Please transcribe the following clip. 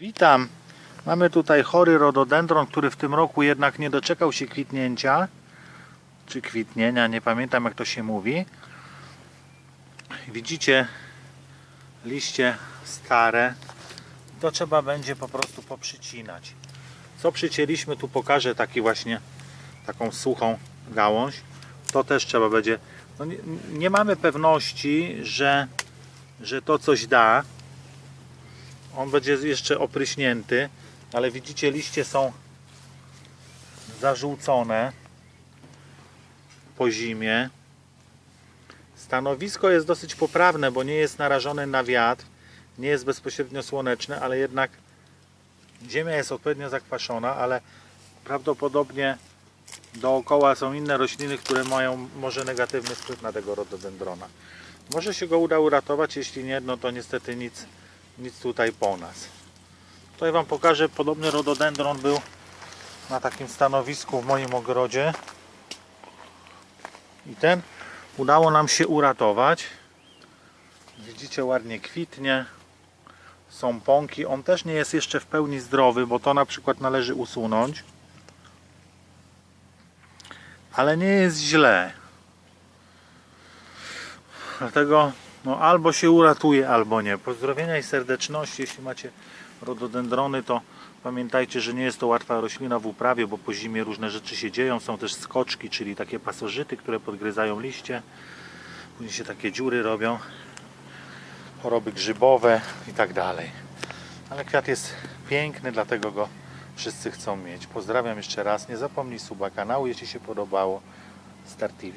Witam. Mamy tutaj chory rododendron, który w tym roku jednak nie doczekał się kwitnięcia. Czy kwitnienia, nie pamiętam jak to się mówi. Widzicie liście stare. To trzeba będzie po prostu poprzycinać. Co przycięliśmy, tu pokażę taki właśnie taką suchą gałąź. To też trzeba będzie. No nie, nie mamy pewności, że, że to coś da. On będzie jeszcze opryśnięty, ale widzicie, liście są zażółcone po zimie. Stanowisko jest dosyć poprawne, bo nie jest narażone na wiatr, nie jest bezpośrednio słoneczne, ale jednak ziemia jest odpowiednio zakwaszona, ale prawdopodobnie dookoła są inne rośliny, które mają może negatywny wpływ na tego rododendrona. Może się go uda uratować, jeśli nie, no to niestety nic, nic tutaj po nas. Tutaj Wam pokażę, podobny rododendron był na takim stanowisku w moim ogrodzie. I ten udało nam się uratować. Widzicie, ładnie kwitnie. Są pąki. On też nie jest jeszcze w pełni zdrowy, bo to na przykład należy usunąć. Ale nie jest źle. Dlatego no, albo się uratuje, albo nie. Pozdrowienia i serdeczności. Jeśli macie rododendrony, to pamiętajcie, że nie jest to łatwa roślina w uprawie, bo po zimie różne rzeczy się dzieją. Są też skoczki, czyli takie pasożyty, które podgryzają liście. Później się takie dziury robią. Choroby grzybowe i tak dalej. Ale kwiat jest piękny, dlatego go wszyscy chcą mieć. Pozdrawiam jeszcze raz. Nie zapomnij suba kanału, jeśli się podobało. Star TV.